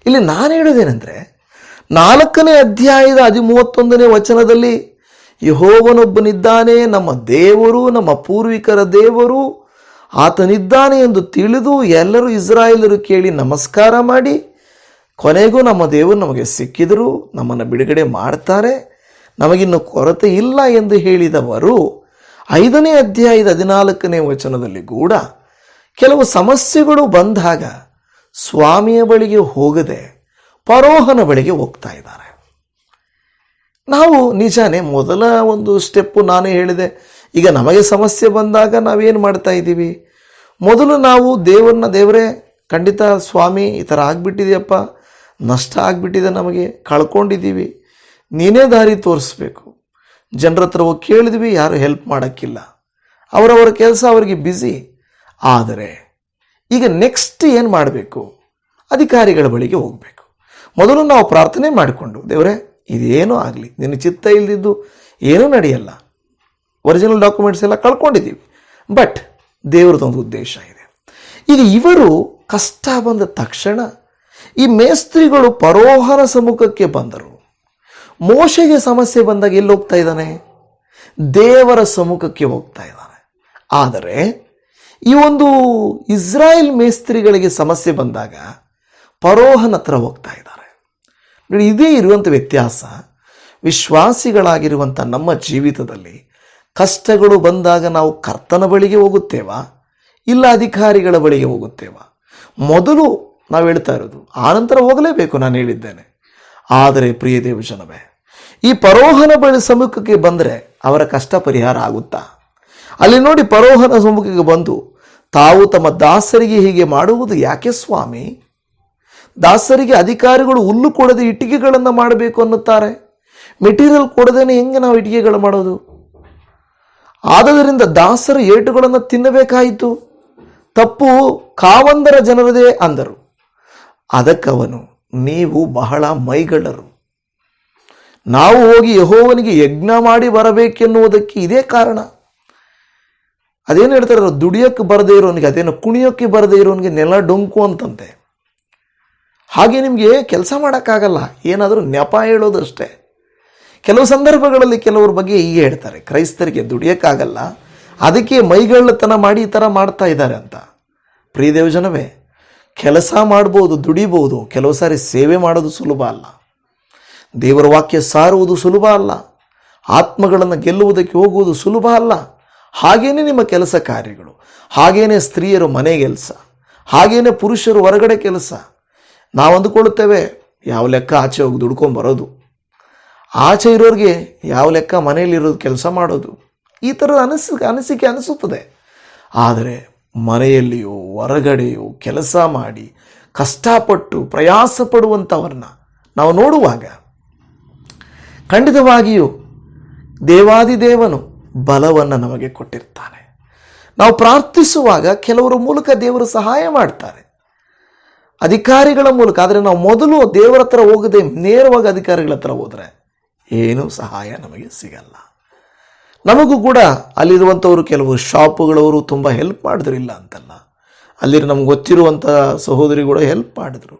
ಇಲ್ಲಿ ನಾನು ಹೇಳೋದೇನೆಂದರೆ ನಾಲ್ಕನೇ ಅಧ್ಯಾಯದ ಹದಿಮೂವತ್ತೊಂದನೇ ವಚನದಲ್ಲಿ ಯಹೋವನೊಬ್ಬನಿದ್ದಾನೆ, ನಮ್ಮ ದೇವರು, ನಮ್ಮ ಪೂರ್ವಿಕರ ದೇವರು, ಆತನಿದ್ದಾನೆ ಎಂದು ತಿಳಿದು ಎಲ್ಲರೂ ಇಸ್ರಾಯೇಲರು ಕೇಳಿ ನಮಸ್ಕಾರ ಮಾಡಿ, ಕೊನೆಗೂ ನಮ್ಮ ದೇವರು ನಮಗೆ ಸಿಕ್ಕಿದರು ನಮ್ಮನ್ನು ಬಿಡುಗಡೆ ಮಾಡ್ತಾರೆ, ನಮಗಿನ್ನು ಕೊರತೆ ಇಲ್ಲ ಎಂದು ಹೇಳಿದವರು, ಐದನೇ ಅಧ್ಯಾಯದ ಹದಿನಾಲ್ಕನೇ ವಚನದಲ್ಲಿ ಕೂಡ ಕೆಲವು ಸಮಸ್ಯೆಗಳು ಬಂದಾಗ ಸ್ವಾಮಿಯ ಬಳಿಗೆ ಹೋಗದೆ ಪರೋಹನ ಬಳಿಗೆ ಹೋಗ್ತಾ ಇದ್ದಾರೆ. ನಾವು ನಿಜಾನೇ ಮೊದಲ ಒಂದು ಸ್ಟೆಪ್ಪು ನಾನೇ ಹೇಳಿದೆ. ಈಗ ನಮಗೆ ಸಮಸ್ಯೆ ಬಂದಾಗ ನಾವೇನು ಮಾಡ್ತಾ ಇದ್ದೀವಿ? ಮೊದಲು ನಾವು ದೇವರನ್ನ, ದೇವರೇ, ಖಂಡಿತ ಸ್ವಾಮಿ, ಈ ಥರ ಆಗಿಬಿಟ್ಟಿದೆಯಪ್ಪ. ನಷ್ಟ ಆಗಿಬಿಟ್ಟಿದೆ ನಮಗೆ, ಕಳ್ಕೊಂಡಿದ್ದೀವಿ. ನೀನೇ ದಾರಿ ತೋರಿಸ್ಬೇಕು. ಜನರ ಹತ್ರ ಹೋಗಿ ಕೇಳಿದ್ವಿ, ಯಾರು ಹೆಲ್ಪ್ ಮಾಡೋಕ್ಕಿಲ್ಲ. ಅವರವರ ಕೆಲಸ ಅವರಿಗೆ ಬ್ಯುಸಿ ಆದರೆ, ಈಗ ನೆಕ್ಸ್ಟ್ ಏನು ಮಾಡಬೇಕು? ಅಧಿಕಾರಿಗಳ ಬಳಿಗೆ ಹೋಗಬೇಕು. ಮೊದಲು ನಾವು ಪ್ರಾರ್ಥನೆ ಮಾಡಿಕೊಂಡು, ದೇವರೇ, ಇದೇನೂ ಆಗಲಿ, ನಿನ್ನ ಚಿತ್ತ ಇಲ್ಲದಿದ್ದು ಏನೂ ನಡೆಯಲ್ಲ. ಒರಿಜಿನಲ್ ಡಾಕ್ಯುಮೆಂಟ್ಸ್ ಎಲ್ಲ ಕಳ್ಕೊಂಡಿದ್ದೀವಿ. ಬಟ್ ದೇವ್ರದೊಂದು ಉದ್ದೇಶ ಇದೆ. ಈಗ ಇವರು ಕಷ್ಟ ಬಂದ ತಕ್ಷಣ ಈ ಮೇಸ್ತ್ರಿಗಳು ಪರೋಹನ ಸಮ್ಮುಖಕ್ಕೆ ಬಂದರು. ಮೋಶೆಗೆ ಸಮಸ್ಯೆ ಬಂದಾಗ ಎಲ್ಲಿ ಹೋಗ್ತಾ ಇದ್ದಾನೆ? ದೇವರ ಸಮ್ಮುಖಕ್ಕೆ ಹೋಗ್ತಾ ಇದ್ದಾನೆ. ಆದರೆ ಈ ಒಂದು ಇಸ್ರಾಯೇಲ್ ಮೇಸ್ತ್ರಿಗಳಿಗೆ ಸಮಸ್ಯೆ ಬಂದಾಗ ಪರೋಹನ ಹತ್ರ ಹೋಗ್ತಾ ಇದ್ದಾರೆ ನೋಡಿ ಇದೇ ಇರುವಂಥ ವ್ಯತ್ಯಾಸ ವಿಶ್ವಾಸಿಗಳಾಗಿರುವಂಥ ನಮ್ಮ ಜೀವಿತದಲ್ಲಿ ಕಷ್ಟಗಳು ಬಂದಾಗ ನಾವು ಕರ್ತನ ಬಳಿಗೆ ಹೋಗುತ್ತೇವಾ? ಇಲ್ಲ ಅಧಿಕಾರಿಗಳ ಬಳಿಗೆ ಹೋಗುತ್ತೇವಾ? ಮೊದಲು ನಾವು ಹೇಳ್ತಾ ಇರೋದು ಆನಂತರ ಹೋಗಲೇಬೇಕು ನಾನು ಹೇಳಿದ್ದೇನೆ. ಆದರೆ ಪ್ರಿಯ ದೇವಜನವೇ, ಈ ಪರೋಹನ ಬಳಿ ಸಮ್ಮುಖಕ್ಕೆ ಬಂದರೆ ಅವರ ಕಷ್ಟ ಪರಿಹಾರ ಆಗುತ್ತಾ? ಅಲ್ಲಿ ನೋಡಿ ಪರೋಹನ ಸಮ್ಮುಖಕ್ಕೆ ಬಂದು ತಾವು ತಮ್ಮ ದಾಸರಿಗೆ ಹೀಗೆ ಮಾಡುವುದು ಯಾಕೆ ಸ್ವಾಮಿ? ದಾಸರಿಗೆ ಅಧಿಕಾರಿಗಳು ಹುಲ್ಲು ಕೊಡದೆ ಇಟ್ಟಿಗೆಗಳನ್ನು ಮಾಡಬೇಕು ಅನ್ನುತ್ತಾರೆ. ಮೆಟೀರಿಯಲ್ ಕೊಡದೇನೆ ಹೆಂಗೆ ನಾವು ಇಟ್ಟಿಗೆಗಳು ಮಾಡೋದು? ಆದದರಿಂದ ದಾಸರ ಏಟುಗಳನ್ನು ತಿನ್ನಬೇಕಾಯಿತು. ತಪ್ಪು ಕಾವಂದರ ಜನರದೇ ಅಂದರು. ಅದಕ್ಕವನು, ನೀವು ಬಹಳ ಮೈಗಳರು ನಾವು ಹೋಗಿ ಯಹೋವನಿಗೆ ಯಜ್ಞ ಮಾಡಿ ಬರಬೇಕೆನ್ನುವುದಕ್ಕೆ ಇದೇ ಕಾರಣ. ಅದೇನು ಹೇಳ್ತಾರೆ, ದುಡಿಯೋಕ್ಕೆ ಬರದೇ ಇರೋನಿಗೆ, ಅದೇನು ಕುಣಿಯೋಕ್ಕೆ ಬರದೇ ಇರೋನಿಗೆ ನೆಲ ಡೊಂಕು ಅಂತಂತೆ. ಹಾಗೆ ನಿಮಗೆ ಕೆಲಸ ಮಾಡೋಕ್ಕಾಗಲ್ಲ. ಏನಾದರೂ ನೆಪ ಹೇಳೋದಷ್ಟೇ. ಕೆಲವು ಸಂದರ್ಭಗಳಲ್ಲಿ ಕೆಲವ್ರ ಬಗ್ಗೆ ಹೀಗೆ ಹೇಳ್ತಾರೆ. ಕ್ರೈಸ್ತರಿಗೆ ದುಡಿಯೋಕ್ಕಾಗಲ್ಲ. ಅದಕ್ಕೆ ಮೈಗಳ್ಳತನ ಮಾಡಿ ಈ ಥರ ಮಾಡ್ತಾ ಇದ್ದಾರೆ ಅಂತ. ಪ್ರಿಯ ದೇವಜನವೇ, ಕೆಲಸ ಮಾಡ್ಬೋದು, ದುಡಿಬೋದು, ಕೆಲವು ಸಾರಿ ಸೇವೆ ಮಾಡೋದು ಸುಲಭ ಅಲ್ಲ. ದೇವರ ವಾಕ್ಯ ಸಾರುವುದು ಸುಲಭ ಅಲ್ಲ. ಆತ್ಮಗಳನ್ನು ಗೆಲ್ಲುವುದಕ್ಕೆ ಹೋಗುವುದು ಸುಲಭ ಅಲ್ಲ. ಹಾಗೇನೆ ನಿಮ್ಮ ಕೆಲಸ ಕಾರ್ಯಗಳು. ಹಾಗೇನೆ ಸ್ತ್ರೀಯರು ಮನೆ ಕೆಲಸ. ಹಾಗೇನೆ ಪುರುಷರು ಹೊರಗಡೆ ಕೆಲಸ. ನಾವು ಅಂದುಕೊಳ್ಳುತ್ತೇವೆ ಯಾವ ಲೆಕ್ಕ ಆಚೆ ಹೋಗಿ ದುಡ್ಕೊಂಬರೋದು ಆಚೆ ಇರೋರಿಗೆ ಯಾವ ಲೆಕ್ಕ ಮನೆಯಲ್ಲಿರೋದು ಕೆಲಸ ಮಾಡೋದು. ಈ ಥರದ ಅನಿಸ, ಅನಿಸಿಕೆ ಅನಿಸುತ್ತದೆ. ಆದರೆ ಮನೆಯಲ್ಲಿಯೋ, ಹೊರಗಡೆಯೋ ಕೆಲಸ ಮಾಡಿ ಕಷ್ಟಪಟ್ಟು ಪ್ರಯಾಸ ಪಡುವಂಥವ್ರನ್ನ ನಾವು ನೋಡುವಾಗ ಖಂಡಿತವಾಗಿಯೂ ದೇವಾದಿದೇವನು ಬಲವನ್ನು ನಮಗೆ ಕೊಟ್ಟಿರ್ತಾನೆ. ನಾವು ಪ್ರಾರ್ಥಿಸುವಾಗ ಕೆಲವರ ಮೂಲಕ ದೇವರು ಸಹಾಯ ಮಾಡ್ತಾರೆ. ಅಧಿಕಾರಿಗಳ ಮೂಲಕ, ಆದರೆ ನಾವು ಮೊದಲು ದೇವರ ಹತ್ರ ಹೋಗದೆ ನೇರವಾಗಿ ಅಧಿಕಾರಿಗಳ ಹತ್ರ ಹೋದರೆ ಏನೂ ಸಹಾಯ ನಮಗೆ ಸಿಗಲ್ಲ. ನಮಗೂ ಕೂಡ ಅಲ್ಲಿರುವಂಥವರು ಕೆಲವು ಶಾಪುಗಳವರು ತುಂಬ ಹೆಲ್ಪ್ ಮಾಡಿದ್ರು, ಇಲ್ಲ ಅಂತಲ್ಲ. ಅಲ್ಲಿ ನಮ್ಗೆ ಗೊತ್ತಿರುವಂಥ ಸಹೋದರಿ ಕೂಡ ಹೆಲ್ಪ್ ಮಾಡಿದ್ರು.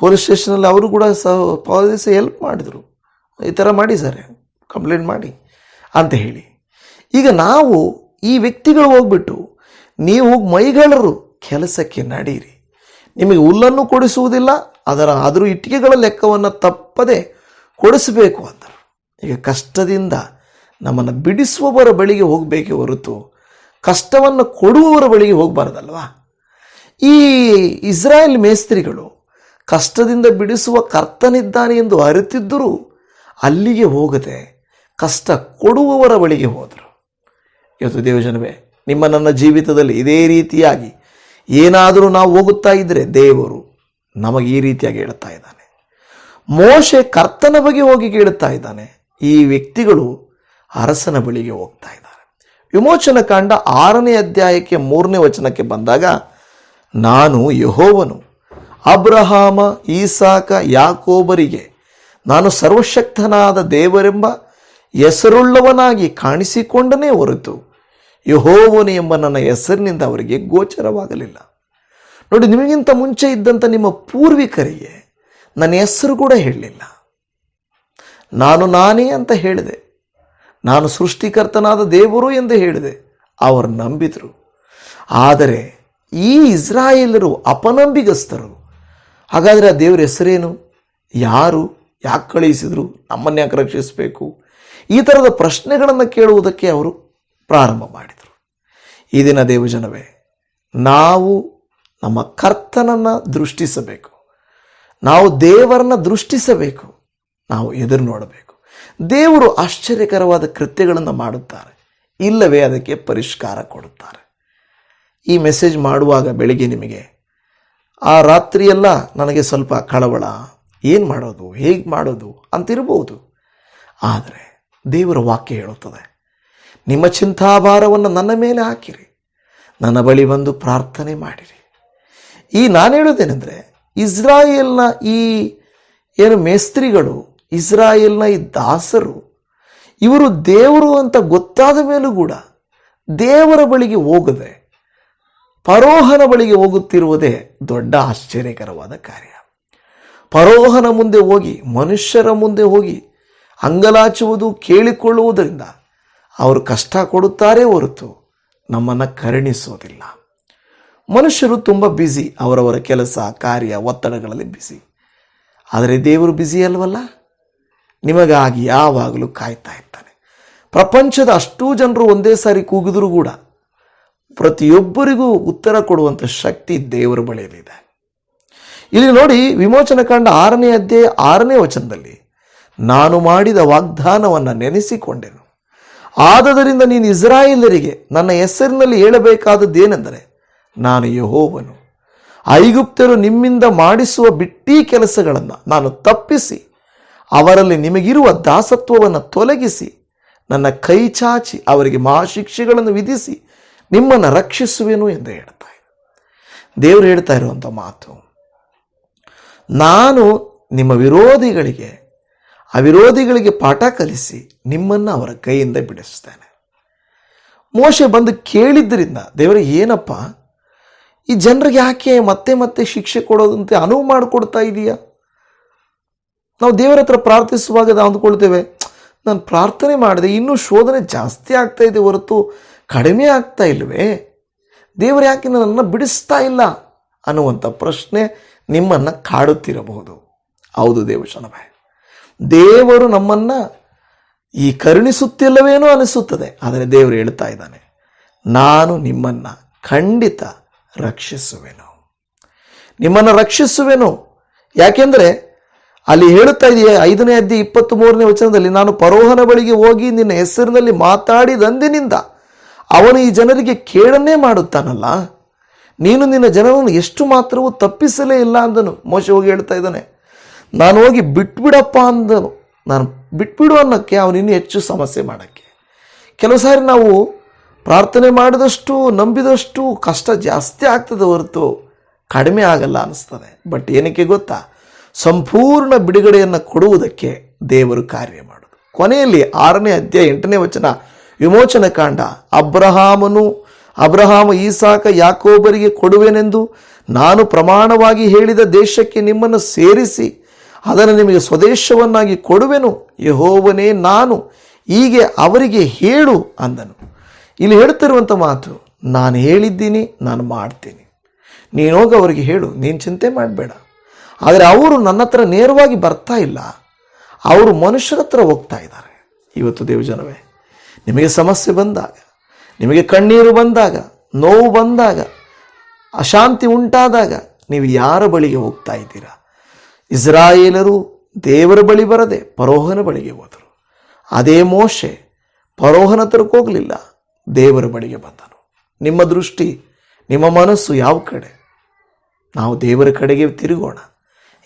ಪೊಲೀಸ್ ಸ್ಟೇಷನಲ್ಲಿ ಅವರು ಕೂಡ ಸಹ ಪೊಲೀಸ್ ಹೆಲ್ಪ್ ಮಾಡಿದರು. ಈ ಥರ ಮಾಡಿ ಸರ್ ಕಂಪ್ಲೇಂಟ್ ಮಾಡಿ ಅಂತ ಹೇಳಿ. ಈಗ ನಾವು ಈ ವ್ಯಕ್ತಿಗಳು ಹೋಗ್ಬಿಟ್ಟು, ನೀವು ಮೈಗಳರು ಕೆಲಸಕ್ಕೆ ನಡೀರಿ. ನಿಮಗೆ ಹುಲ್ಲನ್ನು ಕೊಡಿಸುವುದಿಲ್ಲ, ಅದರ ಆದರೂ ಇಟ್ಟಿಗೆಗಳ ಲೆಕ್ಕವನ್ನು ತಪ್ಪದೆ ಕೊಡಿಸಬೇಕು ಅಂದರು. ಈಗ ಕಷ್ಟದಿಂದ ನಮ್ಮನ್ನು ಬಿಡಿಸುವವರ ಬಳಿಗೆ ಹೋಗಬೇಕೇ ಹೊರತು ಕಷ್ಟವನ್ನು ಕೊಡುವವರ ಬಳಿಗೆ ಹೋಗಬಾರ್ದಲ್ವಾ? ಈ ಇಸ್ರಾಯೇಲ್ ಮೇಸ್ತ್ರಿಗಳು ಕಷ್ಟದಿಂದ ಬಿಡಿಸುವ ಕರ್ತನಿದ್ದಾನೆ ಎಂದು ಅರಿತಿದ್ದರೂ ಅಲ್ಲಿಗೆ ಹೋಗದೆ ಕಷ್ಟ ಕೊಡುವವರ ಬಳಿಗೆ ಹೋದರು. ಇವತ್ತು ದೇವಜನವೇ, ನಿಮ್ಮ ನನ್ನ ಜೀವಿತದಲ್ಲಿ ಇದೇ ರೀತಿಯಾಗಿ ಏನಾದರೂ ನಾವು ಹೋಗುತ್ತಾ ಇದ್ದರೆ ದೇವರು ನಮಗೆ ಈ ರೀತಿಯಾಗಿ ಹೇಳ್ತಾ ಇದ್ದಾನೆ. ಮೋಶೆ ಕರ್ತನ ಬಗ್ಗೆ ಹೋಗಿ ಕೇಳುತ್ತಾ ಇದ್ದಾನೆ. ಈ ವ್ಯಕ್ತಿಗಳು ಅರಸನ ಬಳಿಗೆ ಹೋಗ್ತಾ ಇದ್ದಾರೆ. ವಿಮೋಚನ ಕಾಂಡ ಆರನೇ ಅಧ್ಯಾಯಕ್ಕೆ ಮೂರನೇ ವಚನಕ್ಕೆ ಬಂದಾಗ, ನಾನು ಯಹೋವನು ಅಬ್ರಹಾಮ, ಈಸಾಕ, ಯಾಕೋಬರಿಗೆ ನಾನು ಸರ್ವಶಕ್ತನಾದ ದೇವರೆಂಬ ಹೆಸರುಳ್ಳವನಾಗಿ ಕಾಣಿಸಿಕೊಂಡನೇ ಹೊರತು. ಯಹೋವನು ಎಂಬ ನನ್ನ ಹೆಸರಿನಿಂದ ಅವರಿಗೆ ಗೋಚರವಾಗಲಿಲ್ಲ. ನೋಡಿ, ನಿಮಗಿಂತ ಮುಂಚೆ ಇದ್ದಂಥ ನಿಮ್ಮ ಪೂರ್ವಿಕರಿಗೆ ನನ್ನ ಹೆಸರು ಕೂಡ ಹೇಳಲಿಲ್ಲ. ನಾನು ನಾನೇ ಅಂತ ಹೇಳಿದೆ. ನಾನು ಸೃಷ್ಟಿಕರ್ತನಾದ ದೇವರು ಎಂದು ಹೇಳಿದೆ. ಅವರು ನಂಬಿದರು. ಆದರೆ ಈ ಇಸ್ರಾಯೇಲರು ಅಪನಂಬಿಗಸ್ತರು. ಹಾಗಾದರೆ ಆ ದೇವರ ಹೆಸರೇನು? ಯಾರು? ಯಾಕೆ ಕಳುಹಿಸಿದ್ರು? ನಮ್ಮನ್ನು ಯಾಕೆ ರಕ್ಷಿಸಬೇಕು? ಈ ಥರದ ಪ್ರಶ್ನೆಗಳನ್ನು ಕೇಳುವುದಕ್ಕೆ ಅವರು ಪ್ರಾರಂಭ ಮಾಡಿದರು. ಈ ದಿನ ದೇವಜನವೇ ನಾವು ನಮ್ಮ ಕರ್ತನನ್ನು ದೃಷ್ಟಿಸಬೇಕು. ನಾವು ದೇವರನ್ನ ದೃಷ್ಟಿಸಬೇಕು. ನಾವು ಎದುರು ನೋಡಬೇಕು. ದೇವರು ಆಶ್ಚರ್ಯಕರವಾದ ಕೃತ್ಯಗಳನ್ನು ಮಾಡುತ್ತಾರೆ. ಇಲ್ಲವೇ ಅದಕ್ಕೆ ಪರಿಷ್ಕಾರ ಕೊಡುತ್ತಾರೆ. ಈ ಮೆಸೇಜ್ ಮಾಡುವಾಗ ಬೆಳಿಗ್ಗೆ ನಿಮಗೆ, ಆ ರಾತ್ರಿಯೆಲ್ಲ ನನಗೆ ಸ್ವಲ್ಪ ಕಳವಳ, ಏನು ಮಾಡೋದು, ಹೇಗೆ ಮಾಡೋದು ಅಂತಿರಬಹುದು. ಆದರೆ ದೇವರ ವಾಕ್ಯ ಹೇಳುತ್ತದೆ ನಿಮ್ಮ ಚಿಂತಾಭಾರವನ್ನು ನನ್ನ ಮೇಲೆ ಹಾಕಿರಿ. ನನ್ನ ಬಳಿ ಬಂದು ಪ್ರಾರ್ಥನೆ ಮಾಡಿರಿ. ಈ ನಾನು ಹೇಳೋದೇನೆಂದರೆ ಇಸ್ರಾಯೇಲ್ನ ಈ ಏನು ಮೇಸ್ತ್ರಿಗಳು, ಇಸ್ರಾಯೇಲ್ನ ಈ ದಾಸರು, ಇವರು ದೇವರು ಅಂತ ಗೊತ್ತಾದ ಮೇಲೂ ಕೂಡ ದೇವರ ಬಳಿಗೆ ಹೋಗದೆ ಪರೋಹನ ಬಳಿಗೆ ಹೋಗುತ್ತಿರುವುದೇ ದೊಡ್ಡ ಆಶ್ಚರ್ಯಕರವಾದ ಕಾರ್ಯ. ಪರೋಹನ ಮುಂದೆ ಹೋಗಿ, ಮನುಷ್ಯರ ಮುಂದೆ ಹೋಗಿ ಅಂಗಲಾಚುವುದು, ಕೇಳಿಕೊಳ್ಳುವುದರಿಂದ ಅವರು ಕಷ್ಟ ಕೊಡುತ್ತಾರೆ ಹೊರತು ನಮ್ಮನ್ನು ಕರುಣಿಸೋದಿಲ್ಲ. ಮನುಷ್ಯರು ತುಂಬ ಬ್ಯುಸಿ ಅವರವರ ಕೆಲಸ, ಕಾರ್ಯ, ಒತ್ತಡಗಳಲ್ಲಿ ಬ್ಯುಸಿ ಆದರೆ ದೇವರು ಬ್ಯುಸಿ ಅಲ್ವಲ್ಲ? ನಿಮಗಾಗಿ ಯಾವಾಗಲೂ ಕಾಯ್ತಾ ಇರ್ತಾನೆ. ಪ್ರಪಂಚದ ಅಷ್ಟೂ ಜನರು ಒಂದೇ ಸಾರಿ ಕೂಗಿದರೂ ಕೂಡ ಪ್ರತಿಯೊಬ್ಬರಿಗೂ ಉತ್ತರ ಕೊಡುವಂಥ ಶಕ್ತಿ ದೇವರ ಬಳಿಯಲ್ಲಿದೆ. ಇಲ್ಲಿ ನೋಡಿ ವಿಮೋಚನ ಕಂಡ ಆರನೇ ಅಧ್ಯಾಯ ಆರನೇ ವಚನದಲ್ಲಿ, ನಾನು ಮಾಡಿದ ವಾಗ್ದಾನವನ್ನು ನೆನೆಸಿಕೊಂಡೆನು. ಆದದರಿಂದ ನೀನು ಇಸ್ರಾಯೇಲರಿಗೆ ನನ್ನ ಹೆಸರಿನಲ್ಲಿ ಹೇಳಬೇಕಾದದ್ದೇನೆಂದರೆ ನಾನು ಯಹೋವನು. ಐಗುಪ್ತರು ನಿಮ್ಮಿಂದ ಮಾಡಿಸುವ ಬಿಟ್ಟೀ ಕೆಲಸಗಳನ್ನು ನಾನು ತಪ್ಪಿಸಿ, ಅವರಲ್ಲಿ ನಿಮಗಿರುವ ದಾಸತ್ವವನ್ನು ತೊಲಗಿಸಿ, ನನ್ನ ಕೈ ಚಾಚಿ ಅವರಿಗೆ ಮಹಾಶಿಕ್ಷೆಗಳನ್ನು ವಿಧಿಸಿ ನಿಮ್ಮನ್ನು ರಕ್ಷಿಸುವೆನು ಎಂದು ಹೇಳ್ತಾ ಇದೆ ದೇವರು ಹೇಳ್ತಾ ಇರುವಂಥ ಮಾತು, ನಾನು ನಿಮ್ಮ ವಿರೋಧಿಗಳಿಗೆ ಆ ವಿರೋಧಿಗಳಿಗೆ ಪಾಠ ಕಲಿಸಿ ನಿಮ್ಮನ್ನು ಅವರ ಕೈಯಿಂದ ಬಿಡಿಸ್ತಾನೆ ಮೋಶೆ ಬಂದು ಕೇಳಿದ್ದರಿಂದ ದೇವರೇ, ಏನಪ್ಪ? ಈ ಜನರಿಗೆ ಯಾಕೆ ಮತ್ತೆ ಮತ್ತೆ ಶಿಕ್ಷೆ ಕೊಡೋದಂತೆ ಅನುವು ಮಾಡಿಕೊಡ್ತಾ ಇದೆಯಾ? ನಾವು ದೇವರ ಹತ್ರ ಪ್ರಾರ್ಥಿಸುವಾಗ ನಾವು ಅಂದ್ಕೊಳ್ತೇವೆ, ನಾನು ಪ್ರಾರ್ಥನೆ ಮಾಡಿದೆ, ಇನ್ನೂ ಶೋಧನೆ ಜಾಸ್ತಿ ಆಗ್ತಾ ಇದೆ ಹೊರತು ಕಡಿಮೆ ಆಗ್ತಾ ಇಲ್ವೇ? ದೇವರು ಯಾಕೆ ನನ್ನನ್ನು ಬಿಡಿಸ್ತಾ ಇಲ್ಲ ಅನ್ನುವಂಥ ಪ್ರಶ್ನೆ ನಿಮ್ಮನ್ನು ಕಾಡುತ್ತಿರಬಹುದು. ಹೌದು ದೇವಶನವೇ ದೇವರು ನಮ್ಮನ್ನು ಈ ಕರುಣಿಸುತ್ತಿಲ್ಲವೇನೋ ಅನಿಸುತ್ತದೆ, ಆದರೆ ದೇವರು ಹೇಳ್ತಾ ಇದ್ದಾನೆ, ನಾನು ನಿಮ್ಮನ್ನು ಖಂಡಿತ ರಕ್ಷಿಸುವೆನು. ನಿಮ್ಮನ್ನು ರಕ್ಷಿಸುವೆನು. ಯಾಕೆಂದರೆ ಅಲ್ಲಿ ಹೇಳುತ್ತಾ ಇದೆಯೇ, ಐದನೇ ಅದ್ದಿ ಇಪ್ಪತ್ತ್ ಮೂರನೇ ವಚನದಲ್ಲಿ, ನಾನು ಪರೋಹನ ಬಳಿಗೆ ಹೋಗಿ ನಿನ್ನ ಹೆಸರಿನಲ್ಲಿ ಮಾತಾಡಿದಂದಿನಿಂದ ಅವನು ಈ ಜನರಿಗೆ ಕೇಳನ್ನೇ ಮಾಡುತ್ತಾನಲ್ಲ, ನೀನು ನಿನ್ನ ಜನರನ್ನು ಎಷ್ಟು ಮಾತ್ರವೂ ತಪ್ಪಿಸಲೇ ಇಲ್ಲ ಅಂದನು. ಮೋಶ ಹೋಗಿ ಹೇಳ್ತಾ ಇದ್ದಾನೆ ನಾನು ಹೋಗಿ ಬಿಟ್ಬಿಡಪ್ಪ ಅಂದನು. ನಾನು ಬಿಟ್ಬಿಡು ಅನ್ನೋಕ್ಕೆ ಅವನಿನ್ನೂ ಹೆಚ್ಚು ಸಮಸ್ಯೆ ಮಾಡೋಕ್ಕೆ. ಕೆಲವು ಸಾರಿ ನಾವು ಪ್ರಾರ್ಥನೆ ಮಾಡಿದಷ್ಟು, ನಂಬಿದಷ್ಟು ಕಷ್ಟ ಜಾಸ್ತಿ ಆಗ್ತದೆ ಹೊರತು ಕಡಿಮೆ ಆಗಲ್ಲ ಅನಿಸ್ತದೆ. ಬಟ್ ಏನಕ್ಕೆ ಗೊತ್ತಾ? ಸಂಪೂರ್ಣ ಬಿಡುಗಡೆಯನ್ನು ಕೊಡುವುದಕ್ಕೆ ದೇವರು ಕಾರ್ಯ ಮಾಡೋದು. ಕೊನೆಯಲ್ಲಿ ಆರನೇ ಅಧ್ಯಾಯ ಎಂಟನೇ ವಚನ, ವಿಮೋಚನ ಕಾಂಡ. ಅಬ್ರಹಾಮನು, ಅಬ್ರಹಾಮ, ಈಸಾಕ, ಯಾಕೋಬರಿಗೆ ಕೊಡುವೆನೆಂದು ನಾನು ಪ್ರಮಾಣವಾಗಿ ಹೇಳಿದ ದೇಶಕ್ಕೆ ನಿಮ್ಮನ್ನು ಸೇರಿಸಿ ಅದನ್ನು ನಿಮಗೆ ಸ್ವದೇಶವನ್ನಾಗಿ ಕೊಡುವೆನು. ಯಹೋವನೇ ನಾನು. ಹೀಗೆ ಅವರಿಗೆ ಹೇಳು ಅಂದನು. ಇಲ್ಲಿ ಹೇಳ್ತಿರುವಂಥ ಮಾತು, ನಾನು ಹೇಳಿದ್ದೀನಿ, ನಾನು ಮಾಡ್ತೀನಿ. ನೀನು ಹೋಗಿ ಅವರಿಗೆ ಹೇಳು, ನೀನು ಚಿಂತೆ ಮಾಡಬೇಡ. ಆದರೆ ಅವರು ನನ್ನ ಹತ್ರ ನೇರವಾಗಿ ಬರ್ತಾ ಇಲ್ಲ. ಅವರು ಮನುಷ್ಯರ ಹತ್ರ ಹೋಗ್ತಾ ಇದ್ದಾರೆ. ಇವತ್ತು ದೇವಜನವೇ, ನಿಮಗೆ ಸಮಸ್ಯೆ ಬಂದಾಗ, ನಿಮಗೆ ಕಣ್ಣೀರು ಬಂದಾಗ, ನೋವು ಬಂದಾಗ, ಅಶಾಂತಿ ಉಂಟಾದಾಗ ನೀವು ಯಾರ ಬಳಿಗೆ ಹೋಗ್ತಾ ಇದ್ದೀರಾ? ಇಸ್ರಾಯೇಲರು ದೇವರ ಬಳಿ ಬರದೆ ಪರೋಹನ ಬಳಿಗೆ ಹೋದರು. ಅದೇ ಮೋಶೆ ಪರೋಹನ ಹತ್ರಕ್ಕೆ ಹೋಗಲಿಲ್ಲ, ದೇವರ ಬಳಿಗೆ ಬಂದನು. ನಿಮ್ಮ ದೃಷ್ಟಿ, ನಿಮ್ಮ ಮನಸ್ಸು ಯಾವ ಕಡೆ? ನಾವು ದೇವರ ಕಡೆಗೆ ತಿರುಗೋಣ.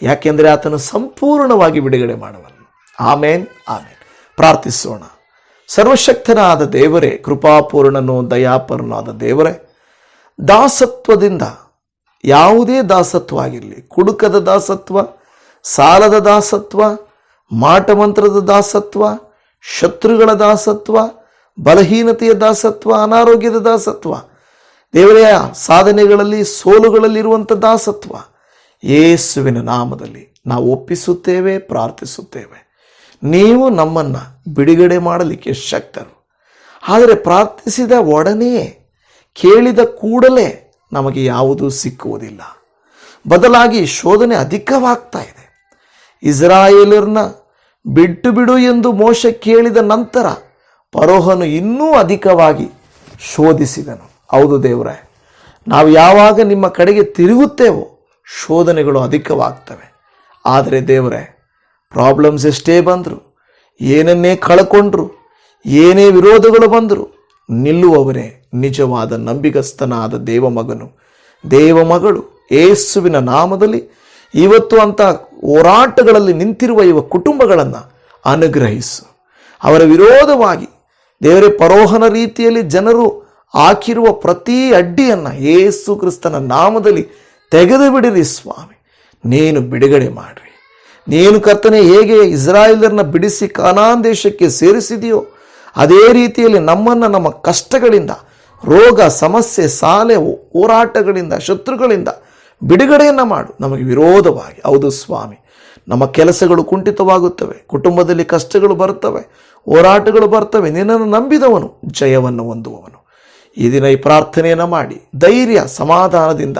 ಯಾಕೆಂದರೆ ಆತನು ಸಂಪೂರ್ಣವಾಗಿ ಬಿಡುಗಡೆ ಮಾಡುವನು. ಆಮೇನ್ ಆಮೇನ್. ಪ್ರಾರ್ಥಿಸೋಣ. ಸರ್ವಶಕ್ತನಾದ ದೇವರೇ, ಕೃಪಾಪೂರ್ಣನು ದಯಾಪೂರ್ಣನಾದ ದೇವರೇ, ದಾಸತ್ವದಿಂದ ಯಾವುದೇ ದಾಸತ್ವ ಆಗಿರಲಿ, ಕುಡುಕದ ದಾಸತ್ವ ಸಾಲದ ದಾಸತ್ವ ಮಾಟಮಂತ್ರದ ದಾಸತ್ವ, ಶತ್ರುಗಳ ದಾಸತ್ವ, ಬಲಹೀನತೆಯ ದಾಸತ್ವ, ಅನಾರೋಗ್ಯದ ದಾಸತ್ವ. ದೇವರೆಯ ಸಾಧನೆಗಳಲ್ಲಿ, ಸೋಲುಗಳಲ್ಲಿರುವಂಥ ದಾಸತ್ವ. ಯೇಸುವಿನ ನಾಮದಲ್ಲಿ ನಾವು ಒಪ್ಪಿಸುತ್ತೇವೆ, ಪ್ರಾರ್ಥಿಸುತ್ತೇವೆ. ನೀವು ನಮ್ಮನ್ನು ಬಿಡುಗಡೆ ಮಾಡಲಿಕ್ಕೆ ಶಕ್ತರು. ಆದರೆ ಪ್ರಾರ್ಥಿಸಿದ ಒಡನೆಯೇ, ಕೇಳಿದ ಕೂಡಲೇ ನಮಗೆ ಯಾವುದೂ ಸಿಕ್ಕುವುದಿಲ್ಲ. ಬದಲಾಗಿ ಶೋಧನೆ ಅಧಿಕವಾಗ್ತಾ ಇದೆ. ಇಸ್ರಾಯೇಲರನ್ನ ಬಿಟ್ಟು ಬಿಡು ಎಂದು ಮೋಶ ಕೇಳಿದ ನಂತರ ಪರೋಹನು ಇನ್ನೂ ಅಧಿಕವಾಗಿ ಶೋಧಿಸಿದನು. ಹೌದು ದೇವರೇ, ನಾವು ಯಾವಾಗ ನಿಮ್ಮ ಕಡೆಗೆ ತಿರುಗುತ್ತೇವೋ ಶೋಧನೆಗಳು ಅಧಿಕವಾಗ್ತವೆ. ಆದರೆ ದೇವರೇ, ಪ್ರಾಬ್ಲಮ್ಸ್ ಎಷ್ಟೇ ಬಂದರು, ಏನನ್ನೇ ಕಳ್ಕೊಂಡ್ರು, ಏನೇ ವಿರೋಧಗಳು ಬಂದರು, ನಿಲ್ಲುವವರೇ ನಿಜವಾದ ನಂಬಿಗಸ್ತನಾದ ದೇವಮಗನು. ದೇವಮಗಳು ಏಸುವಿನ ನಾಮದಲ್ಲಿ ಇವತ್ತು ಅಂತ ಹೋರಾಟಗಳಲ್ಲಿ ನಿಂತಿರುವ ಇವ ಕುಟುಂಬಗಳನ್ನು ಅನುಗ್ರಹಿಸು. ಅವರ ವಿರೋಧವಾಗಿ ದೇವರೇ ಪರೋಹನ ರೀತಿಯಲ್ಲಿ ಜನರು ಹಾಕಿರುವ ಪ್ರತಿ ಅಡ್ಡಿಯನ್ನು ಏಸು ಕ್ರಿಸ್ತನ ನಾಮದಲ್ಲಿ ತೆಗೆದು ಬಿಡಿರಿ ಸ್ವಾಮಿ. ನೀನು ಬಿಡುಗಡೆ ಮಾಡಿರಿ. ನೀನು ಕರ್ತನೆ ಹೇಗೆ ಇಸ್ರಾಯೇಲರನ್ನ ಬಿಡಿಸಿ ಕಾನಾನ್ ದೇಶಕ್ಕೆ ಸೇರಿಸಿದೆಯೋ ಅದೇ ರೀತಿಯಲ್ಲಿ ನಮ್ಮನ್ನು ನಮ್ಮ ಕಷ್ಟಗಳಿಂದ, ರೋಗ, ಸಮಸ್ಯೆ, ಸಾಲೆ ಹೋರಾಟಗಳಿಂದ, ಶತ್ರುಗಳಿಂದ ಬಿಡುಗಡೆಯನ್ನು ಮಾಡು. ನಮಗೆ ವಿರೋಧವಾಗಿ. ಹೌದು ಸ್ವಾಮಿ. ನಮ್ಮ ಕೆಲಸಗಳು ಕುಂಠಿತವಾಗುತ್ತವೆ. ಕುಟುಂಬದಲ್ಲಿ ಕಷ್ಟಗಳು ಬರ್ತವೆ ಹೋರಾಟಗಳು ಬರ್ತವೆ ನಿನ್ನನ್ನು ನಂಬಿದವನು, ಜಯವನ್ನು ಹೊಂದುವವನು. ಈ ದಿನ ಈ ಪ್ರಾರ್ಥನೆಯನ್ನು ಮಾಡಿ. ಧೈರ್ಯ, ಸಮಾಧಾನದಿಂದ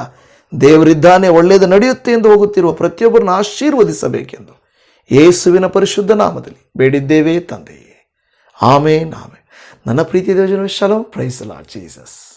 ದೇವರಿದ್ದಾನೆ, ಒಳ್ಳೆಯದು ನಡೆಯುತ್ತೆ ಎಂದು ಹೋಗುತ್ತಿರುವ ಪ್ರತಿಯೊಬ್ಬರನ್ನು ಆಶೀರ್ವದಿಸಬೇಕೆಂದು ಯೇಸುವಿನ ಪರಿಶುದ್ಧ ನಾಮದಲ್ಲಿ ಬೇಡಿದ್ದೇವೆ ತಂದೆಯೇ. ಆಮೇನ್ ನಾಮೆ ನನ್ನ ಪ್ರೀತಿ ದೇವಜನ ಶಲೋ ಪ್ರೈಸಲಾ ಜೀಸಸ್.